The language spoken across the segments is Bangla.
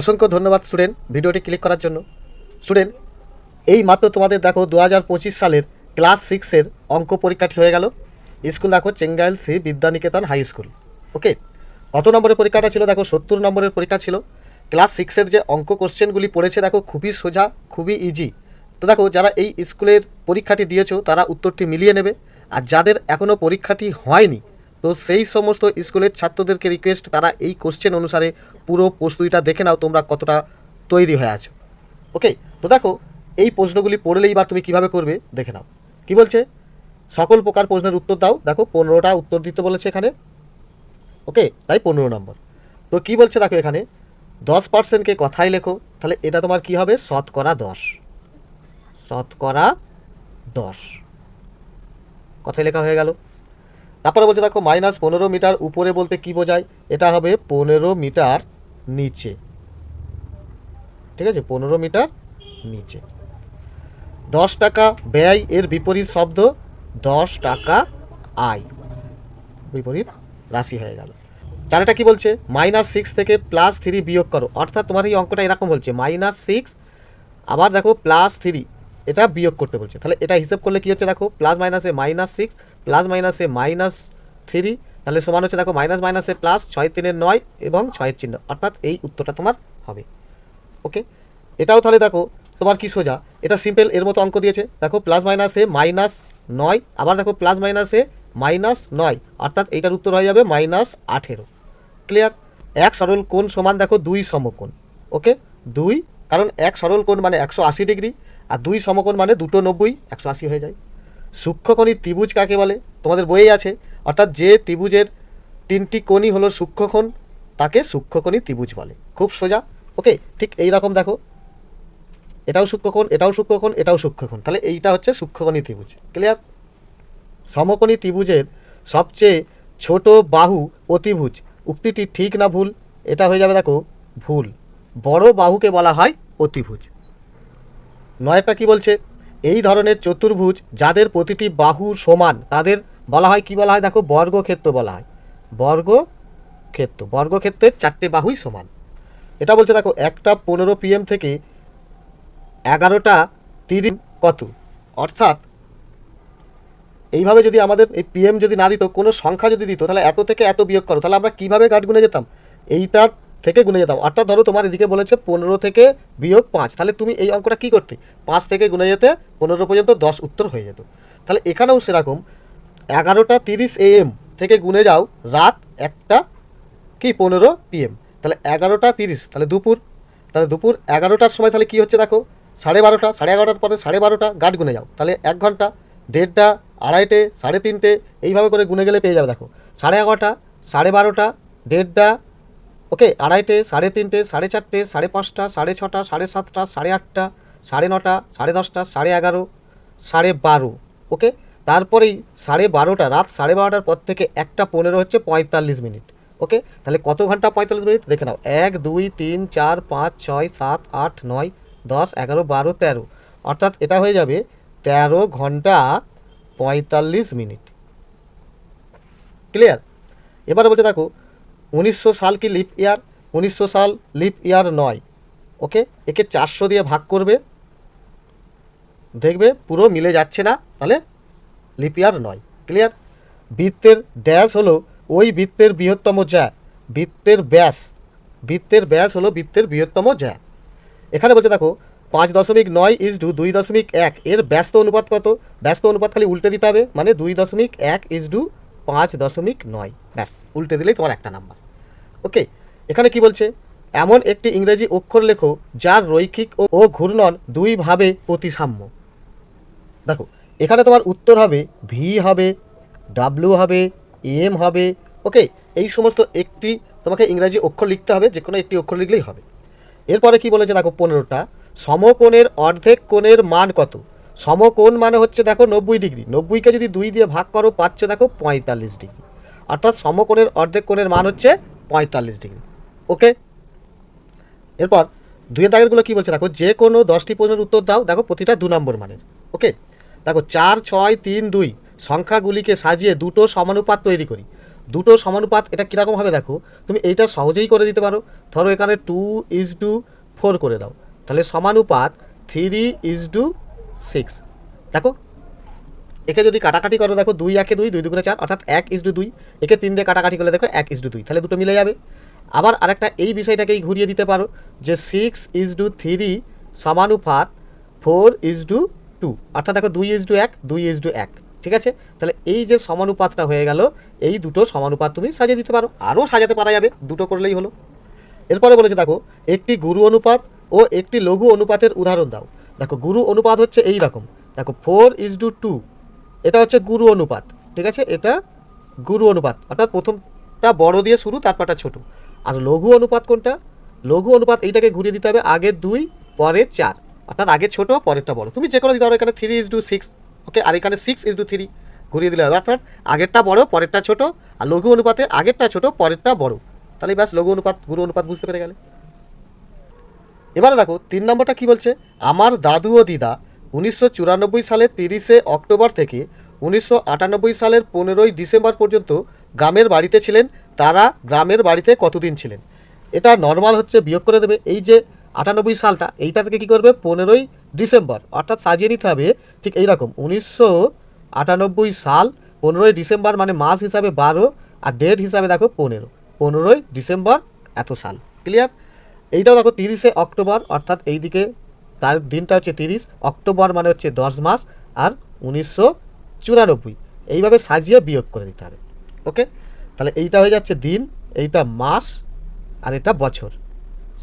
অসংখ্য ধন্যবাদ, স্টুডেন্ট। ভিডিওটি ক্লিক করার জন্য। স্টুডেন্ট, এই মাত্র তোমাদের দেখো দু হাজার পঁচিশ সালের ক্লাস সিক্সের অঙ্ক পরীক্ষাটি হয়ে গেল। স্কুল দেখো Chengail C Vidyaniketan high school. Okay? কত নম্বরের পরীক্ষাটা ছিল? দেখো সত্তর নম্বরের পরীক্ষা ছিল। ক্লাস সিক্সের যে অঙ্ক কোশ্চেনগুলি পড়েছে, দেখো খুবই সোজা, খুবই ইজি তো দেখো, যারা এই স্কুলের পরীক্ষাটি দিয়েছ, তারা উত্তরটি মিলিয়ে নেবে। আর যাদের এখনও পরীক্ষাটি হয়নি তো সেই সমস্ত স্কুলের ছাত্রদেরকে রিকোয়েস্ট তারা এই কোশ্চেন অনুসারে পুরো প্রস্তুতিটা দেখে নাও তোমরা কতটা তৈরি হয়ে আছো। ওকে তো দেখো, এই প্রশ্নগুলি পড়লেই বা তুমি কীভাবে করবে, দেখে নাও। কি বলছে? সকল প্রকার প্রশ্নের উত্তর দাও। দেখো, পনেরোটা উত্তর দিতে বলেছে এখানে। ওকে তাই পনেরো নম্বর। তো কি বলছে দেখো এখানে? দশ পার্সেন্টকে কথাই লেখো, তাহলে এটা তোমার কি হবে? শতকরা দশ। শতকরা দশ। কথায় লেখা হয়ে গেল। তারপরে বলছে, দেখো মাইনাস পনেরো মিটার উপরে বলতে কি বোঝায়? এটা হবে পনেরো মিটার নিচে। ঠিক আছে, পনেরো মিটার নিচে। দশ টাকা ব্যয় এর বিপরীত শব্দ, দশ টাকা আয়। বিপরীত রাশি হয়ে গেল। চারটা কি বলছে? মাইনাস সিক্স থেকে প্লাস থ্রি বিয়োগ করো। অর্থাৎ তোমার এই অঙ্কটা এরকম বলছে মাইনাস সিক্স আবার দেখো প্লাস থ্রি এটা বিয়োগ করতে বলছে। তাহলে এটা হিসেব করলে কি হচ্ছে, দেখো প্লাস মাইনাসে মাইনাস সিক্স প্লাস মাইনাসে মাইনাস থ্রি, তাহলে সমান হচ্ছে দেখো মাইনাস মাইনাসে প্লাস ছয় তিনের নয় এবং ছয়ের চিহ্ন, অর্থাৎ এই উত্তরটা তোমার হবে। ওকে? এটাও তাহলে দেখো, তোমার কি সোজা? এটা সিম্পল এর মতো অঙ্ক দিয়েছে। দেখো প্লাস মাইনাসে মাইনাস নয়, আবার দেখো প্লাস মাইনাসে মাইনাস নয়, অর্থাৎ এইটার উত্তর হয়ে যাবে মাইনাস আঠেরো। ক্লিয়ার এক সরল কোণ সমান দেখো দুই সমকোণ, ওকে? দুই, কারণ এক সরল কোণ মানে একশো আশি ডিগ্রি, আর দুই সমকোণ মানে দুটো নব্বই, একশো আশি হয়ে যায়। সূক্ষ্মকণি ত্রিভুজ কাকে বলে? তোমাদের বইয়ে আছে। অর্থাৎ যে ত্রিভুজের তিনটি কোণই হলো সূক্ষ্মকোণ, তাকে সূক্ষ্মকণি ত্রিভুজ বলে। খুব সোজা। ওকে, ঠিক এই রকম দেখো। এটাও সূক্ষ্মকোণ এটাও সূক্ষ্মকোণ এটাও সূক্ষ্মকোণ। তাহলে এইটা হচ্ছে সূক্ষ্মকণি ত্রিভুজ। ক্লিয়ার সমকোণী ত্রিভুজের সবচেয়ে ছোট বাহু অতিভুজ উক্তিটি ঠিক না ভুল? এটা হয়ে যাবে দেখো, ভুল। বড় বাহুকে বলা হয় অতিভুজ। নয়টা কি বলছে? এই ধরনের চতুর্ভুজ যাদের প্রতিটি বাহু সমান, তাদের বলা হয় কি বলা হয়? দেখো, বর্গক্ষেত্র বলা হয়। বর্গক্ষেত্র, বর্গক্ষেত্রের চারটে বাহুই সমান। এটা বলছে, দেখো, একটা পনেরো পিএম থেকে এগারোটা তিরিশ কত? অর্থাৎ এইভাবে যদি আমাদের এই পিএম যদি না দিত, কোনো সংখ্যা যদি দিত, তাহলে এত থেকে এত বিয়োগ করো। তাহলে আমরা কীভাবে গাঢ় গুনে যেতাম? এইটার থেকে গুনে যেতাম। অর্থাৎ ধরো তোমার এদিকে বলেছে পনেরো থেকে বিয়োগ পাঁচ। তাহলে তুমি এই অঙ্কটা কী করতে? পাঁচ থেকে গুনে যেতে পনেরো পর্যন্ত দশ উত্তর হয়ে যেত। তাহলে এখানেও সেরকম এগারোটা তিরিশ এএম থেকে গুনে যাও, রাত একটা কি পনেরো পিএম তাহলে এগারোটা তিরিশ, তাহলে দুপুর। তাহলে দুপুর এগারোটার সময় তাহলে কী হচ্ছে দেখো? সাড়ে বারোটা, সাড়ে এগারোটার পরে সাড়ে বারোটা, গাঢ় গুনে যাও। তাহলে এক ঘণ্টা, দেড়টা, আড়াইটে, সাড়ে তিনটে, এইভাবে করে গুনে গেলে পেয়ে যাবে দেখো। সাড়ে এগারোটা, সাড়ে বারোটা, দেড়টা ওকে, আড়াইটে, সাড়ে তিনটে, সাড়ে চারটে, সাড়ে পাঁচটা, সাড়ে ছটা, সাড়ে সাতটা, সাড়ে আটটা, সাড়ে নটা, সাড়ে দশটা, সাড়ে এগারো, সাড়ে বারো, ওকে? তারপরেই সাড়ে বারোটা, রাত সাড়ে বারোটার পর থেকে একটা পনেরো হচ্ছে পঁয়তাল্লিশ মিনিট, ওকে? তাহলে কত ঘণ্টা পঁয়তাল্লিশ মিনিট? দেখে নাও, এক, দুই, তিন, চার, পাঁচ, ছয়, সাত, আট, নয়, দশ, এগারো, বারো, তেরো, অর্থাৎ এটা হয়ে যাবে তেরো ঘণ্টা পঁয়তাল্লিশ মিনিট। ক্লিয়ার? এবারে বলতে দেখো উনিশশো সাল কি লিপ ইয়ার? উনিশশো সাল লিপ ইয়ার নয়। ওকে? একে চারশো দিয়ে ভাগ করবে। দেখবে, পুরো মিলে যাচ্ছে না, তাহলে লিপ ইয়ার নয়। ক্লিয়ার? বৃত্তের ড্যাশ হলো ওই বৃত্তের বৃহত্তম জ্যা। বৃত্তের ব্যাস। বৃত্তের ব্যাস হলো বৃত্তের বৃহত্তম জ্যা। এখানে বলছে, দেখো, পাঁচ দশমিক নয় ইজ টু দুই দশমিক এক। এর ব্যস্ত অনুপাত কত? ব্যস্ত অনুপাত খালি উল্টে দিতে হবে। মানে দুই দশমিক এক ইজ টু পাঁচ দশমিক নয়। ব্যাস, উল্টে দিলেই তোমার একটা নাম্বার। ওকে, এখানে কি বলছে? এমন একটি ইংরেজি অক্ষর লেখো, যার রৈখিক ও ঘূর্ণন দুইভাবে প্রতিসাম্য দেখো, এখানে তোমার উত্তর হবে ভি হবে ডাব্লিউ হবে এম হবে, ওকে, এই সমস্ত একটি তোমাকে ইংরাজি অক্ষর লিখতে হবে, যে কোনো একটি অক্ষর লিখলেই হবে। এরপরে কি বলেছে দেখো পনেরোটা? সমকোণের অর্ধেক কোণের মান কত? সমকোণ মানে হচ্ছে দেখো নব্বই ডিগ্রি। নব্বইকে যদি দুই দিয়ে ভাগ করো, পাচ্ছ দেখো পঁয়তাল্লিশ ডিগ্রি। অর্থাৎ সমকোণের অর্ধেক কোণের মান হচ্ছে পঁয়তাল্লিশ ডিগ্রি। ওকে এরপর দুই দাগেরগুলো কী বলছে? দেখো, যে কোনো দশটি প্রশ্নের উত্তর দাও। দেখো, প্রতিটা দু নম্বর মানের। ওকে দেখো, চার, ছয়, তিন, দুই সংখ্যাগুলিকে সাজিয়ে দুটো সমানুপাত তৈরি করি। দুটো সমানুপাত, এটা কীরকমভাবে দেখো? তুমি এইটা সহজেই করে দিতে পারো। ধরো, এখানে টু ইজ টু ফোর করে দাও। তাহলে সমানুপাত থ্রি ইজ টু সিক্স দেখো একে যদি কাটাকাটি করো, দেখো দুই একে দুই দুই দুগুণে চার, অর্থাৎ এক ইস দুই। একে তিন দিয়ে কাটাকাটি করলে দেখো এক ইস দুই। তাহলে দুটো মিলে যাবে। আবার আরেকটা এই বিষয়টাকেই ঘুরিয়ে দিতে পারো যে সিক্স ইজ টু থ্রি সমানুপাত ফোর ইজ টু টু অর্থাৎ দেখো দুই ইজ টু এক, দুই ইজ টু এক। ঠিক আছে? তাহলে এই যে সমানুপাতটা হয়ে গেল, এই দুটো সমানুপাত তুমি সাজিয়ে দিতে পারো। আরও সাজাতে পারা যাবে, দুটো করলেই হলো। এরপরে বলেছে, দেখো, একটি গুরু অনুপাত ও একটি লঘু অনুপাতের উদাহরণ দাও। দেখো, গুরু অনুপাত হচ্ছে এই রকম। দেখো ফোর ইজ টু টু এটা হচ্ছে গুরু অনুপাত, ঠিক আছে? এটা গুরু অনুপাত। অর্থাৎ প্রথমটা বড় দিয়ে শুরু, তারপরটা ছোট। আর লঘু অনুপাত কোনটা? লঘু অনুপাত এইটাকে ঘুরিয়ে দিতে হবে আগের দুই, পরের চার। অর্থাৎ আগে ছোট, পরেরটা বড়। তুমি যে কোনো দিতে পারো, এখানে three is to six okay আর এখানে সিক্স ইজ টু থ্রি ঘুরিয়ে দিলে হবে। অর্থাৎ আগেরটা বড়, পরেরটা ছোট, আর লঘু অনুপাতে আগেরটা ছোট, পরেরটা বড়। তাহলে ব্যাস লঘু অনুপাত, গুরু অনুপাত বুঝতে পেরে গেলে। এবারে দেখো, তিন নম্বরটা কি বলছে? আমার দাদু ও দিদা উনিশশো চুরানব্বই সালের তিরিশে অক্টোবর থেকে উনিশশো আটানব্বই সালের পনেরোই ডিসেম্বর পর্যন্ত গ্রামের বাড়িতে ছিলেন। তারা গ্রামের বাড়িতে কতদিন ছিলেন? এটা নর্মাল হচ্ছে, বিয়োগ করে দেবে। এই যে আটানব্বই সালটা, এইটা থেকে কী করবে? পনেরোই ডিসেম্বর, অর্থাৎ সাজিয়ে নিতে হবে, ঠিক এইরকম উনিশশো আটানব্বই সাল, পনেরোই ডিসেম্বর মানে মাস হিসাবে বারো আর ডেট হিসাবে দেখো পনেরো। পনেরোই ডিসেম্বর এত সাল ক্লিয়ার এইটাও দেখো তিরিশে অক্টোবর, অর্থাৎ এইদিকে তার দিনটা হচ্ছে তিরিশ, অক্টোবর মানে হচ্ছে দশ মাস, আর উনিশশো চুরানব্বই। এইভাবে সাজিয়ে বিয়োগ করে দিতে হবে, ওকে? তাহলে এইটা হয়ে যাচ্ছে দিন, এইটা মাস, আর এটা বছর।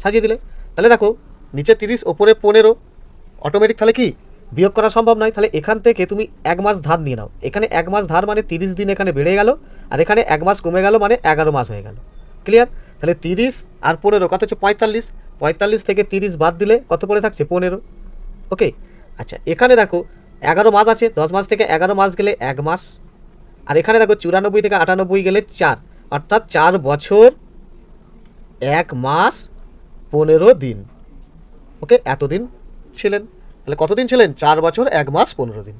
সাজিয়ে দিলে। তাহলে দেখো, নিচে তিরিশ, ওপরে পনেরো অটোমেটিক তাহলে কি? বিয়োগ করা সম্ভব নয়। তাহলে এখান থেকে তুমি এক মাস ধার নিয়ে নাও। এখানে এক মাস ধার মানে তিরিশ দিন এখানে বেড়ে গেল, আর এখানে এক মাস কমে গেল মানে এগারো মাস হয়ে গেল। ক্লিয়ার তাহলে তিরিশ আর পনেরো, কত হচ্ছে পঁয়তাল্লিশ? পঁয়তাল্লিশ থেকে তিরিশ বাদ দিলে কত পড়ে থাকছে? পনেরো। ওকে? আচ্ছা এখানে দেখো এগারো মাস আছে, দশ মাস থেকে এগারো মাস গেলে এক মাস। আর এখানে দেখো চুরানব্বই থেকে আটানব্বই গেলে চার। অর্থাৎ চার বছর, এক মাস, পনেরো দিন। ওকে? এতদিন ছিলেন। তাহলে কতদিন ছিলেন? চার বছর, এক মাস, পনেরো দিন।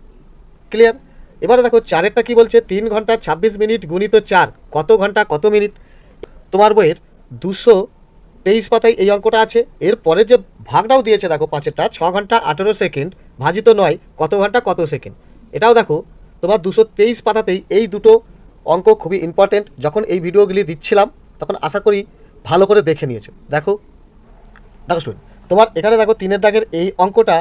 ক্লিয়ার? এবারে দেখো চারেরটা কি বলছে? তিন ঘণ্টা ছাব্বিশ মিনিট গুণিত চার। কত ঘণ্টা, কত মিনিট? তোমার বইয়ের দুশো তেইশ পাতায় এই অঙ্কটা আছে। এর পরে যে ভাগটাও দিয়েছে, দেখো, পাঁচেরটা, ছ ঘণ্টা আঠেরো সেকেন্ড, ভাজিত নয়, কত ঘণ্টা, কত সেকেন্ড। এটাও দেখো, তোমার দুশো তেইশ পাতাতেই এই দুটো অঙ্ক খুবই ইম্পর্টেন্ট যখন এই ভিডিওগুলি দিচ্ছিলাম, তখন আশা করি ভালো করে দেখে নিয়েছো। দেখো দেখো শুন তোমার এখানে দেখো তিনের দাগের এই অঙ্কটা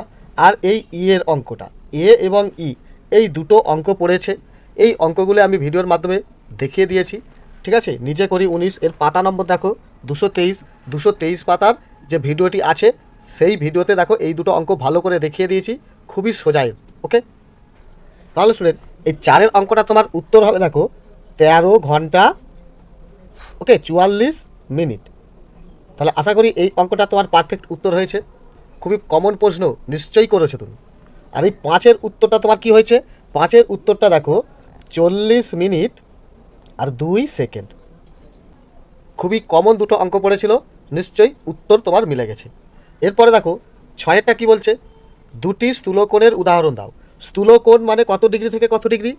আর এই ই এর অঙ্কটা। এ এবং ই, এই দুটো অঙ্ক পড়েছে। এই অঙ্কগুলো আমি ভিডিওর মাধ্যমে দেখিয়ে দিয়েছি। ঠিক আছে? নিজে করি উনিশ, এর পাতা নম্বর দেখো। দুশো তেইশ দুশো তেইশ পাতার যে ভিডিওটি আছে, সেই ভিডিওতে দেখো এই দুটো অঙ্ক ভালো করে দেখিয়ে দিয়েছি, খুবই সোজাই, ওকে? তাহলে শুনেন, এই চারের অঙ্কটা তোমার উত্তর হবে দেখো, তেরো ঘণ্টা, ওকে, চুয়াল্লিশ মিনিট। তাহলে আশা করি এই অঙ্কটা তোমার পারফেক্ট উত্তর হয়েছে। খুবই কমন প্রশ্ন, নিশ্চয়ই করেছ তুমি। আর এই পাঁচের উত্তরটা তোমার কি হয়েছে? পাঁচের উত্তরটা দেখো, চল্লিশ মিনিট আর দুই সেকেন্ড। খুবই কমন দুটো অঙ্ক পড়েছিল। নিশ্চয়ই উত্তর তোমার মিলে গেছে। এরপরে দেখো, ছয়েরটা কি বলছে? দুটি স্থূলকোণের উদাহরণ দাও। স্থূলকোণ মানে কত ডিগ্রি থেকে কত ডিগ্রি?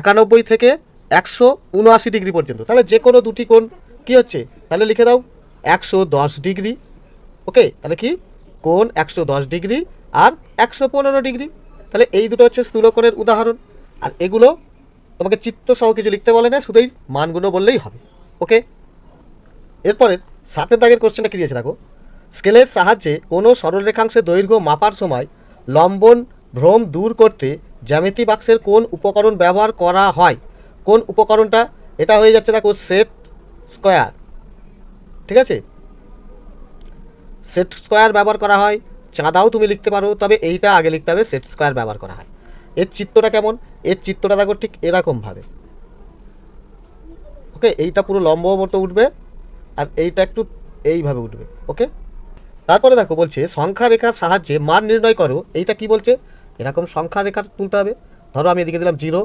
একানব্বই থেকে একশো উনআশি ডিগ্রি পর্যন্ত। তাহলে যে কোনো দুটি কোণ কী হচ্ছে? তাহলে লিখে দাও, একশো দশ ডিগ্রি। ওকে? তাহলে কি? কোণ একশো দশ ডিগ্রি আর একশো পনেরো ডিগ্রি। তাহলে এই দুটো হচ্ছে স্থূলকোণের উদাহরণ। আর এগুলো তোমাকে চিত্ত সহ কিছু লিখতে বলে না, শুধুই মানগুলো বললেই হবে। ওকে? এরপরে সাতের দাগের কোশ্চেনটা কী দিয়েছে দেখো? স্কেলের সাহায্যে কোনো সরলরেখাংশের দৈর্ঘ্য মাপার সময় লম্বন ভ্রম দূর করতে জ্যামিতি বাক্সের কোন উপকরণ ব্যবহার করা হয়? কোন উপকরণটা? এটা হয়ে যাচ্ছে দেখো সেট স্কোয়ার ঠিক আছে? সেট স্কোয়ার ব্যবহার করা হয়। চাঁদাও তুমি লিখতে পারো, তবে এইটা আগে লিখতে হবে সেট স্কোয়ার ব্যবহার করা হয়। এর চিত্রটা কেমন? এর চিত্রটা দেখো ঠিক এরকমভাবে। ওকে এইটা পুরো লম্ব মতো উঠবে। আর এইটা একটু এইভাবে উঠবে ওকে তারপরে দেখো বলছে, সংখ্যা রেখার সাহায্যে মান নির্ণয় করো। এইটা কি বলছে? এরকম সংখ্যা রেখা তুলতে হবে। ধরো আমি এদিকে দিলাম জিরো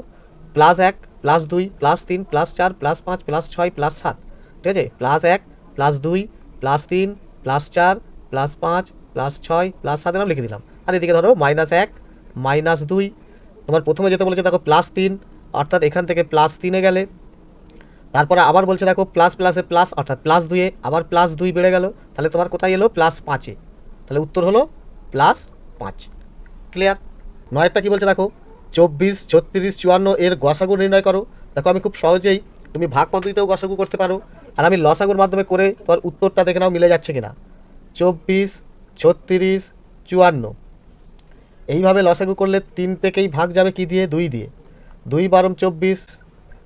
প্লাস এক প্লাস দুই প্লাস তিন প্লাস চার প্লাস পাঁচ প্লাস ছয় প্লাস সাত। ঠিক আছে? প্লাস এক প্লাস দুই প্লাস তিন প্লাস চার প্লাস পাঁচ প্লাস ছয় প্লাস সাত এরকম লিখে দিলাম। আর এদিকে ধরো মাইনাস এক মাইনাস দুই। তোমার প্রথমে যেতে বলেছে, দেখো প্লাস তিন, অর্থাৎ এখান থেকে প্লাস তিনে গেলে তারপরে আবার বলছে দেখো প্লাস প্লাসে প্লাস অর্থাৎ প্লাস দুইয়ে আবার প্লাস দুই বেড়ে গেল। তাহলে তোমার কোথায় এলো? প্লাস পাঁচে তাহলে উত্তর হলো প্লাস পাঁচ। ক্লিয়ার নয়টা কি বলছে দেখো? চব্বিশ, ছত্রিশ, চুয়ান্ন এর গসাগু নির্ণয় করো। দেখো, আমি খুব সহজেই তুমি ভাগ পদ্ধতিতেও গসাগু করতে পারো। আর আমি লসাগুর মাধ্যমে করে তোমার উত্তরটা দেখে নাও, মিলে যাচ্ছে কিনা। চব্বিশ, ছত্রিশ, চুয়ান্ন। এইভাবে লসাগু করলে তিন থেকেই ভাগ যাবে কি দিয়ে? দুই দিয়ে। দুই বারম চব্বিশ,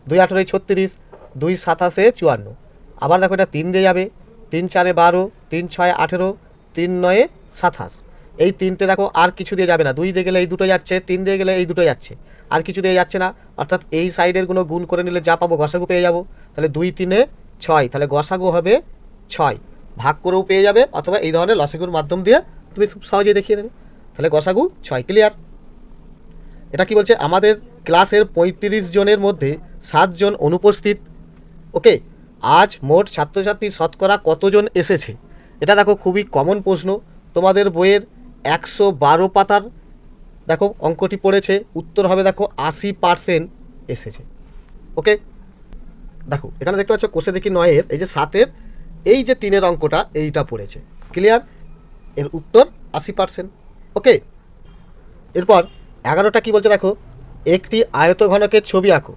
দুই আঠেরোই ছত্রিশ দুই সাতাশে চুয়ান্ন। আবার দেখো এটা তিন দিয়ে যাবে। তিন চারে বারো, তিন ছয় আঠেরো, তিন নয়ে সাতাশ। এই তিনটে দেখো আর কিছু দিয়ে যাবে না। দুই দিয়ে গেলে এই দুটো যাচ্ছে, তিন দিয়ে গেলে এই দুটো যাচ্ছে। আর কিছু দিয়ে যাচ্ছে না। অর্থাৎ এই সাইডের কোনো গুণ করে নিলে যা পাবো গসাগু পেয়ে যাব। তাহলে দুই তিনে ছয়। তাহলে গসাগু হবে ছয়। ভাগ করেও পেয়ে যাবে অথবা এই ধরনের লসাগুর মাধ্যম দিয়ে তুমি খুব সহজেই দেখিয়ে দেবে। তাহলে গসাগু ছয় ক্লিয়ার এটা কি বলছে? আমাদের ক্লাসের পঁয়ত্রিশ জনের মধ্যে সাতজন অনুপস্থিত। ওকে, আজ মোট ছাত্রছাত্রী শতকরা কতজন এসেছে? এটা দেখো খুবই কমন প্রশ্ন। তোমাদের বইয়ের একশো বারো পাতার, দেখো অঙ্কটি পড়েছে, উত্তর হবে দেখো আশি পার্সেন্ট এসেছে। ওকে, দেখো, এখানে দেখতে পাচ্ছ কোষে দেখি নয়ের, এই যে সাতের, এই যে তিনের অঙ্কটা, এইটা পড়েছে। ক্লিয়ার এর উত্তর আশি পার্সেন্ট ওকে, এরপর এগারোটা কি বলছে দেখো? একটি আয়ত ঘনকের ছবি আঁকো।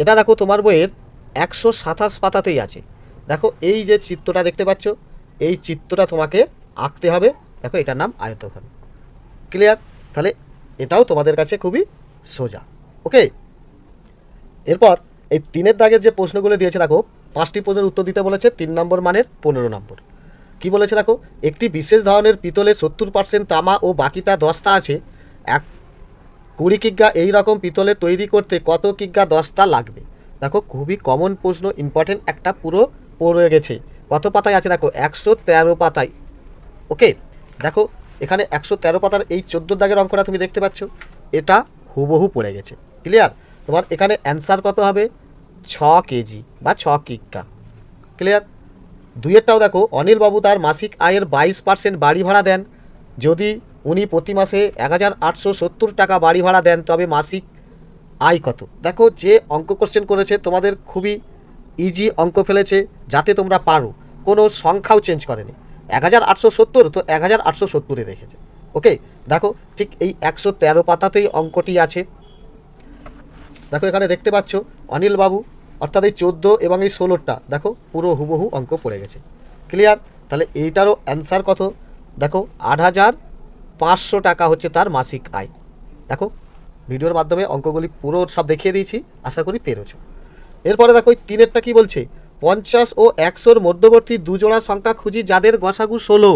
এটা দেখো তোমার বইয়ের একশো সাতাশ পাতাতেই আছে। দেখো, এই যে চিত্রটা দেখতে পাচ্ছ, এই চিত্রটা তোমাকে আঁকতে হবে। দেখো, এটার নাম আয়তঘন। ক্লিয়ার তাহলে এটাও তোমাদের কাছে খুবই সোজা। ওকে এরপর এই তিনের দাগের যে প্রশ্নগুলো দিয়েছে, দেখো, পাঁচটি প্রশ্নের উত্তর দিতে বলেছে, তিন নম্বর মানের পনেরো নম্বর। কি বলেছে, দেখো, একটি বিশেষ ধরনের পিতলে সত্তর পার্সেন্ট তামা ও বাকিটা দস্তা আছে। এক কুড়ি কিগ্গা এই রকম পিতলে তৈরি করতে কত কিগ্গা দস্তা লাগবে? দেখো, খুবই কমন প্রশ্ন ইম্পর্টেন্ট একটা পুরো পড়ে গেছে। কত পাতায় আছে দেখো, একশো তেরো পাতায়। ওকে দেখো, এখানে একশো তেরো পাতার এই চোদ্দ দাগের অঙ্কটা তুমি দেখতে পাচ্ছ, এটা হুবহু পড়ে গেছে। ক্লিয়ার তোমার এখানে অ্যান্সার কত হবে? ছ কেজি বা ছ কিগ্গা ক্লিয়ার দুইয়েরটাও দেখো অনিলবাবু তার মাসিক আয়ের বাইশ পার্সেন্ট বাড়ি ভাড়া দেন। যদি উনি প্রতি মাসে এক হাজার আটশো সত্তর টাকা বাড়ি ভাড়া দেন, তবে মাসিক আয় কত? দেখো যে অঙ্ক কোশ্চেন করেছে, তোমাদের খুবই ইজি অঙ্ক ফেলেছে, যাতে তোমরা পারো। কোনো সংখ্যাও চেঞ্জ করেনি। এক হাজার আটশো সত্তর তো এক হাজার আটশো সত্তরে রেখেছে। ওকে দেখো, ঠিক এই একশো তেরো পাতাতেই অঙ্কটি আছে। দেখো, এখানে দেখতে পাচ্ছ, অনিল বাবু, অর্থাৎ এই চোদ্দ এবং এই ষোলোটা, দেখো, পুরো হুবহু অঙ্ক পড়ে গেছে। ক্লিয়ার তাহলে এইটারও অ্যান্সার কত? দেখো, আট হাজার পাঁচশো টাকা হচ্ছে তার মাসিক আয়। দেখো ভিডিওর মাধ্যমে অঙ্কগুলি পুরো সব দেখিয়ে দিয়েছি। আশা করি পেরেছ। এরপরে দেখো, এই তিনেরটা কি বলছে? পঞ্চাশ ও একশোর মধ্যবর্তী দুজোড়া সংখ্যা খুঁজি যাদের গসাগু ষোলো।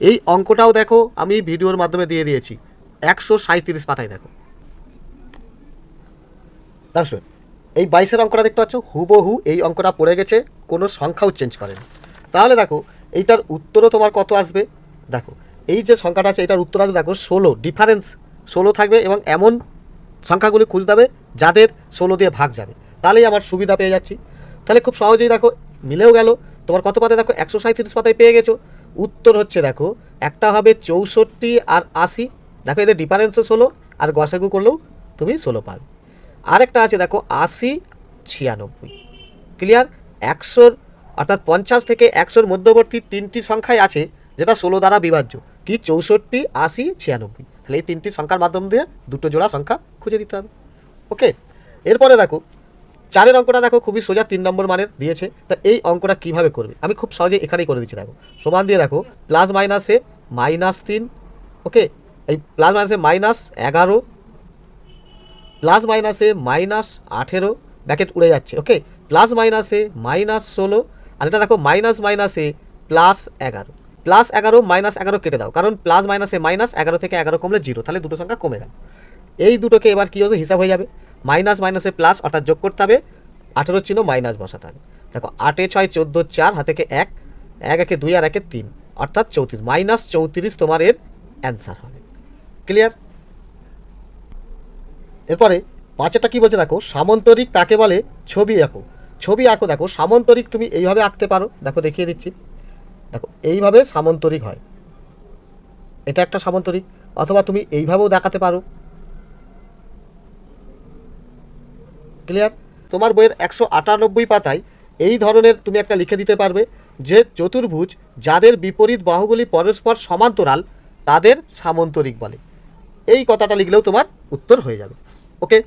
এই অঙ্কটাও দেখো, আমি ভিডিওর মাধ্যমে দিয়ে দিয়েছি। একশো সাঁত্রিশ পাতায় দেখো। দেখো এই বাইশের অঙ্কটা দেখতে পাচ্ছ? হুবহু এই অঙ্কটা পড়ে গেছে, কোনো সংখ্যাও চেঞ্জ করেনি। তাহলে দেখো, এইটার উত্তরও তোমার কত আসবে? দেখো, এই যে সংখ্যাটা আছে, এটার উত্তর আসবে দেখো, ষোলো ডিফারেন্স ষোলো থাকবে এবং এমন সংখ্যাগুলি খুঁজতে যাদের ষোলো দিয়ে ভাগ যাবে। তাহলেই আমার সুবিধা পেয়ে যাচ্ছি। তাহলে খুব সহজেই দেখো, মিলেও গেল। তোমার কত পাতায় দেখো, একশো সাঁত্রিশ পাতায় পেয়ে গেছো। উত্তর হচ্ছে দেখো, একটা হবে চৌষট্টি আর আশি। দেখো এদের ডিফারেন্সও ষোলো, আর গসাগু করলেও তুমি ষোলো পাবে। আরেকটা আছে দেখো, আশি ছিয়ানব্বই। ক্লিয়ার একশোর, অর্থাৎ পঞ্চাশ থেকে একশোর মধ্যবর্তী তিনটি সংখ্যায় আছে, যেটা ষোলো দ্বারা বিভাজ্য। কি? চৌষট্টি, আশি, ছিয়ানব্বই। তাহলে এই তিনটি সংখ্যার মাধ্যম দিয়ে দুটো জোড়া সংখ্যা খুঁজে দিতে হবে। ওকে এরপরে দেখো, চারের অঙ্কটা দেখো, খুবই সোজা তিন নম্বর মানের দিয়েছে। তা এই অঙ্কটা কীভাবে করবে? আমি খুব সহজে এখানেই করে দিচ্ছি, দেখো। সমান দিয়ে দেখো প্লাস মাইনাসে মাইনাস তিন ওকে এই প্লাস মাইনাসে মাইনাস এগারো প্লাস মাইনাসে মাইনাস আঠেরো ব্যাকেট উড়ে যাচ্ছে ওকে প্লাস মাইনাসে মাইনাস ষোলো, আর এটা দেখো মাইনাস মাইনাসে প্লাস এগারো। প্লাস এগারো, মাইনাস এগারো কেটে দাও। কারণ প্লাস, মাইনাসে মাইনাস, এগারো থেকে এগারো কমলে জিরো, তাহলে দুটো সংখ্যা কমে গেল। এই দুটোকে এবার কী হবে? হিসাব হয়ে যাবে। মাইনাস, মাইনাসে প্লাস, অর্থাৎ যোগ করতে হবে। আঠেরো চিহ্ন, মাইনাস বসাতে হবে। দেখো, আটে ছয়, চোদ্দ, চার হাতেকে এক এক, একে দুই, আর একে তিন, অর্থাৎ চৌত্রিশ। মাইনাস চৌত্রিশ তোমার এর অ্যান্সার হবে। ক্লিয়ার এরপরে পাঁচেরটা কি বলছে দেখো? সামন্তরিক তাকে বলে, ছবি আঁকো। ছবি আঁকো দেখো। সামন্তরিক তুমি এইভাবে আঁকতে পারো। দেখো, দেখিয়ে দিচ্ছি। দেখো, এইভাবে সামন্তরিক হয়। এটা একটা সামন্তরিক, অথবা তুমি এইভাবেও দেখাতে পারো। ক্লিয়ার তোমার বইয়ের একশো আটানব্বই পাতায় এই ধরনের তুমি একটা লিখে দিতে পারবে যে, চতুর্ভুজ যাদের বিপরীত বাহুগুলি পরস্পর সমান্তরাল, তাদের সামন্তরিক বলে। এই কথাটা লিখলেও তোমার উত্তর হয়ে যাবে। ওকে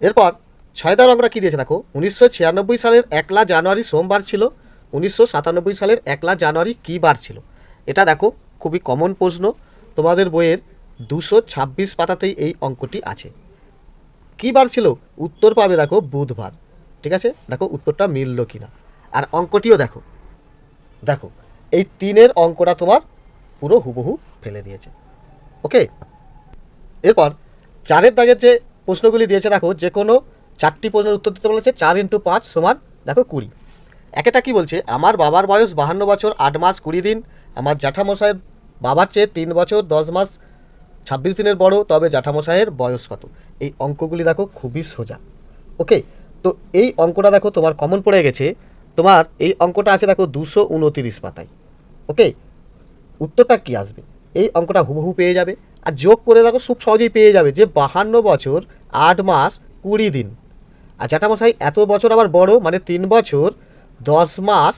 এরপর ছয়দার অঙ্কটা কী দিয়েছে দেখো? উনিশশো ছিয়ানব্বই সালের একলা জানুয়ারি সোমবার ছিল উনিশশো সাতানব্বই সালের একলা জানুয়ারি কী বার ছিল? এটা দেখো, খুবই কমন প্রশ্ন। তোমাদের বইয়ের দুশো ছাব্বিশ পাতাতেই এই অঙ্কটি আছে। কী বার ছিল? উত্তর পাবে দেখো, বুধবার। ঠিক আছে? দেখো, উত্তরটা মিলল কিনা। আর অঙ্কটিও দেখো। দেখো, এই তিনের অঙ্কটা তোমার পুরো হুবহু ফেলে দিয়েছে। ওকে? এরপর, চারের দাগের যে প্রশ্নগুলি দিয়েছে, দেখো যে কোনো চারটি প্রশ্নের উত্তর দিতে বলেছে, চার ইন্টু পাঁচ সমান, দেখো, কুড়ি। একেটা কি বলছে? আমার বাবার বয়স বাহান্ন বছর, আট মাস কুড়ি দিন। আমার জ্যাঠামশাইয়ের বাবার চেয়ে তিন বছর, দশ মাস, ছাব্বিশ দিনের বড়, তবে জ্যাঠামশাইয়ের বয়স কত? এই অঙ্কগুলি দেখো, খুবই সোজা। ওকে তো এই অঙ্কটা দেখো, তোমার কমন পড়ে গেছে। তোমার এই অঙ্কটা আছে, দেখো, দুশো উনতিরিশ পাতায়। ওকে উত্তরটা কি আসবে? এই অঙ্কটা হুবহু পেয়ে যাবে। আর যোগ করে দেখো, খুব সহজেই পেয়ে যাবে যে বাহান্ন বছর, আট মাস, কুড়ি দিন। আর জ্যাঠামশাই এত বছর আবার বড় মানে তিন বছর দশ মাস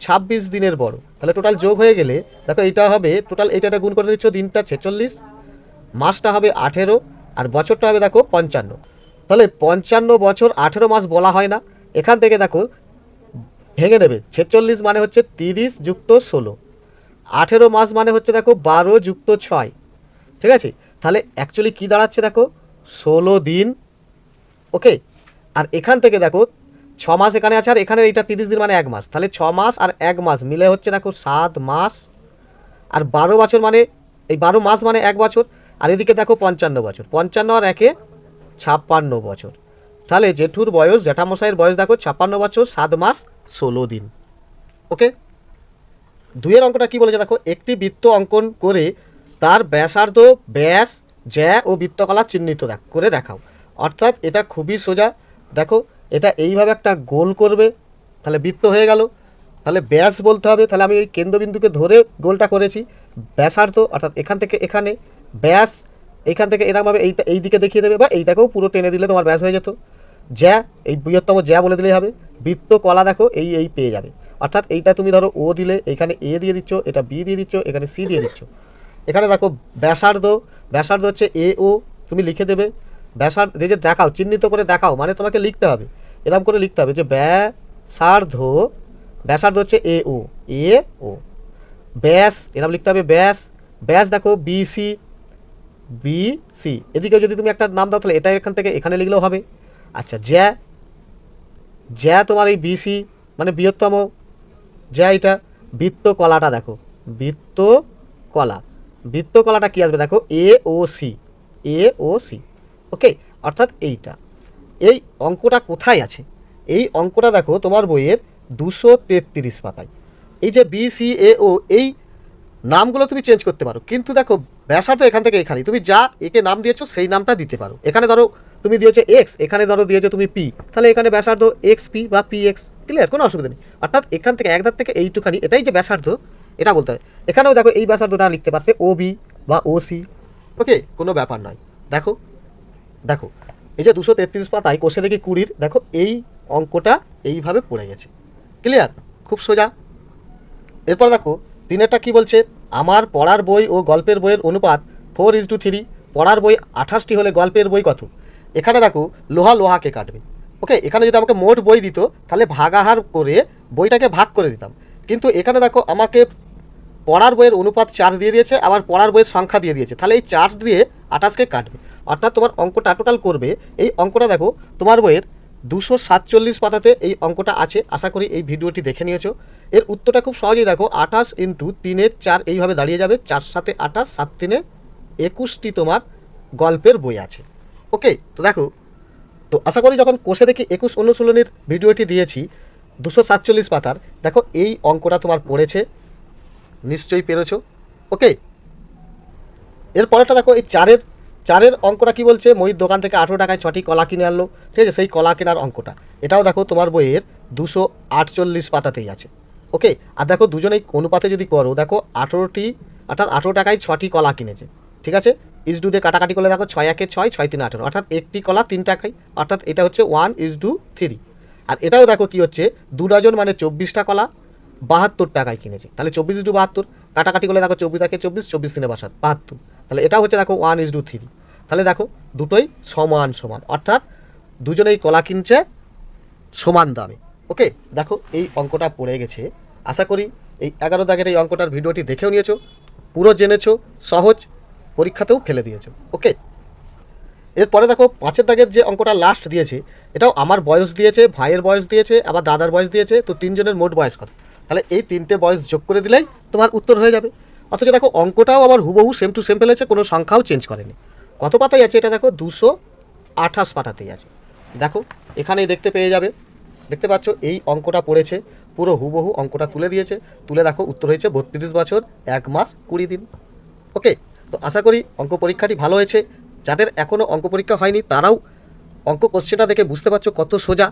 ছাব্বিশ দিনের বড়। তাহলে টোটাল যোগ হয়ে গেলে, দেখো এটা হবে টোটাল এটা গুণ করে দিচ্ছ দিনটা ছেচল্লিশ, মাসটা হবে আঠেরো, আর বছরটা হবে দেখো পঞ্চান্ন। তাহলে পঞ্চান্ন বছর আঠেরো মাস বলা হয় না। এখান থেকে দেখো, ভেঙে নেবে। ছেচল্লিশ মানে হচ্ছে তিরিশ যুক্ত ষোলো। আঠেরো মাস মানে হচ্ছে দেখো বারো যুক্ত ছয়। ঠিক আছে? তাহলে অ্যাকচুয়ালি কী দাঁড়াচ্ছে দেখো? ষোলো দিন। ওকে আর এখান থেকে দেখো ছ মাস এখানে আছে, আর এখানে এইটা তিরিশ দিন মানে এক মাস। তাহলে ছ মাস আর এক মাস মিলে হচ্ছে দেখো সাত মাস। আর বারো বছর মানে এই বারো মাস মানে এক বছর, আর এদিকে দেখো পঞ্চান্ন বছর। পঞ্চান্ন আর একে ছাপ্পান্ন বছর। তাহলে জেঠুর বয়স জ্যাঠামশাইয়ের বয়স দেখো ছাপ্পান্ন বছর, সাত মাস, ষোলো দিন। ওকে? দুইয়ের অঙ্কটা কি বলেছে দেখো? একটি বৃত্ত অঙ্কন করে তার ব্যাসার্ধ ব্যাস, জ্যা ও বৃত্তকলা চিহ্নিত করে দেখাও। অর্থাৎ এটা খুবই সোজা। দেখো এটা এইভাবে একটা গোল করবে, তাহলে বৃত্ত হয়ে গেল। তাহলে ব্যাস বলতে হবে, তাহলে আমি এই কেন্দ্রবিন্দুকে ধরে গোলটা করেছি। ব্যাসার্ধ, অর্থাৎ এখান থেকে এখানে, ব্যাস, এখান থেকে এরকমভাবে এইটা, এই দিকে দেখিয়ে দেবে, বা এইটাকেও পুরো টেনে দিলে তোমার ব্যাস হয়ে যেত। জ্যা এই বৃহত্তম জ্যা বলে দিলেই হবে, বৃত্ত কলা দেখো, এই এই পেয়ে যাবে। অর্থাৎ এইটা তুমি ধরো ও দিলে, এখানে এ দিয়ে দিচ্ছ, এটা বি দিয়ে দিচ্ছ, এখানে সি দিয়ে দিচ্ছ। এখানে দেখো ব্যাসার্ধ ব্যাসার্ধ হচ্ছে এ, ও, তুমি লিখে দেবে। ব্যাসার্ধ, এই যে দেখাও, চিহ্নিত করে দেখাও মানে তোমাকে লিখতে হবে। এরকম করে লিখতে হবে যে ব্যাসার্ধ ব্যাসার্ধ হচ্ছে এ ও এ ও। ব্যাস, এরকম লিখতে হবে ব্যাস ব্যাস দেখো বিসি বি সি। এদিকে যদি তুমি একটা নাম দাও তাহলে এটা এখান থেকে এখানে লিখলেও হবে। আচ্ছা জ্যা জ্যা তোমার এই বিসি মানে বৃহত্তম, জ্যা এটা বৃত্ত কলাটা দেখো বৃত্ত কলা বৃত্ত কলাটা কী আসবে দেখো? এ ও সি, এ ও সি। ওকে, অর্থাৎ এইটা। এই অঙ্কটা কোথায় আছে? এই অঙ্কটা দেখো তোমার বইয়ের দুশো তেত্রিশ পাতায়। এই যে বি সি এ ও এই নামগুলো তুমি চেঞ্জ করতে পারো। কিন্তু দেখো, ব্যাসার্ধ এখান থেকে এখানে তুমি যা একে নাম দিয়েছ, সেই নামটা দিতে পারো। এখানে ধরো, তুমি দিয়েছ এক্স এখানে ধরো দিয়েছ তুমি পি তাহলে এখানে ব্যাসার্ধ এক্স পি বা পি এক্স ক্লিয়ার কোনো অসুবিধা নেই। অর্থাৎ এখান থেকে একধার থেকে এইটুখানি, এটাই যে ব্যাসার্ধ, এটা বলতে হয়। এখানেও দেখো, এই ব্যাসার্ধটা লিখতে পারতে ও বি বা ও সি ওকে কোনো ব্যাপার নয়। দেখো দেখো এই যে দুশো তেত্রিশ পাতায় কোষে দেখি কুড়ির, দেখো এই অঙ্কটা এইভাবে পড়ে গেছে। ক্লিয়ার খুব সোজা। এরপর দেখো, তিনেরটা কি বলছে? আমার পড়ার বই ও গল্পের বইয়ের অনুপাত ফোর ইজ টু থ্রি, পড়ার বই আঠাশটি হলে গল্পের বই কত? এখানে দেখো, লোহা লোহাকে কাটবে। ওকে এখানে যদি আমাকে মোট বই দিত, তাহলে ভাগাহার করে বইটাকে ভাগ করে দিতাম। কিন্তু এখানে দেখো, আমাকে পড়ার বইয়ের অনুপাত চার দিয়ে দিয়েছে, আবার পড়ার বইয়ের সংখ্যা দিয়ে দিয়েছে। তাহলে এই চার দিয়ে আঠাশকে কাটবে। অর্থাৎ তোমার অঙ্কটা টোটাল করবে। এই অঙ্কটা দেখো, তোমার বইয়ের দুশো সাতচল্লিশ পাতাতে এই অঙ্কটা আছে। আশা করি এই ভিডিওটি দেখে নিয়েছো। এর উত্তরটা খুব সহজেই দেখো, আঠাশ ইন্টু তিনের চার এইভাবে দাঁড়িয়ে যাবে। চার সাথে আঠাশ, সাত তিনে একুশটি তোমার গল্পের বই আছে। ওকে তো দেখো, তো আশা করি যখন কোষে দেখি একুশ অনুশীলনীর ভিডিওটি দিয়েছি, দুশো সাতচল্লিশ পাতার, দেখো এই অঙ্কটা তোমার পড়েছে। নিশ্চয়ই পেরেছ। ওকে এর পরেরটা দেখো, এই চারের চারের অঙ্কটা কি বলছে? ময়ূর দোকান থেকে আঠেরো টাকায় ছটি কলা কিনে আনলো। ঠিক আছে, সেই কলা কেনার অঙ্কটা। এটাও দেখো তোমার বইয়ের দুশো আটচল্লিশ পাতাতেই আছে। ওকে আর দেখো দুজনেই অনুপাতে যদি করো, দেখো আঠেরোটি, অর্থাৎ আঠেরো টাকায় ছটি কলা কিনেছে। ঠিক আছে? ইস ডু দিয়ে কাটাকাটি করলে দেখো ছয় একে ছয় ছয় তিন আঠেরো। অর্থাৎ একটি কলা তিন টাকায়। অর্থাৎ এটা হচ্ছে ওয়ান ইস ডু থ্রি আর এটাও দেখো কি হচ্ছে? দু ডজন মানে চব্বিশটা কলা বাহাত্তর টাকায় কিনেছে। তাহলে চব্বিশ ইস ডু বাহাত্তর। কাটাকাটি করলে দেখো চব্বিশ একে চব্বিশ চব্বিশ তিনে বাসাত বাহাত্তর। তাহলে এটা হচ্ছে দেখো ওয়ান ইজ ডু থ্রি তাহলে দেখো দুটোই সমান সমান, অর্থাৎ দুজনেই কলা কিনছে সমান দামে। ওকে দেখো এই অঙ্কটা পড়ে গেছে। আশা করি এই এগারো দাগের এই অঙ্কটার ভিডিওটি দেখেও নিয়েছো, পুরো জেনেছো, সহজ, পরীক্ষাতেও ফেলে দিয়েছ। ওকে এরপরে দেখো পাঁচের দাগের যে অঙ্কটা লাস্ট দিয়েছে, এটাও আমার বয়স দিয়েছে, ভাইয়ের বয়স দিয়েছে, আবার দাদার বয়স দিয়েছে, তো তিনজনের মোট বয়স কত? তাহলে এই তিনটে বয়স যোগ করে দিলেই তোমার উত্তর হয়ে যাবে। অথচ দেখো, অঙ্কটাও আবার হুবহু সেম টু সেম ফেলেছে, কোনো সংখ্যাও চেঞ্জ করেনি। কত পাতায় আছে এটা দেখো? দুশো আঠাশ পাতাতেই আছে। দেখো, এখানেই দেখতে পেয়ে যাবে। দেখতে পাচ্ছ, এই অঙ্কটা পড়েছে, পুরো হুবহু অঙ্কটা তুলে দিয়েছে। তুলে দেখো, উত্তর হয়েছে বত্রিশ বছর, এক মাস, কুড়ি দিন। ওকে তো আশা করি অঙ্ক পরীক্ষাটি ভালো হয়েছে। যাদের এখনও অঙ্ক পরীক্ষা হয়নি, তারাও অঙ্ক কোশ্চেনটা দেখে বুঝতে পারছ কত সোজা।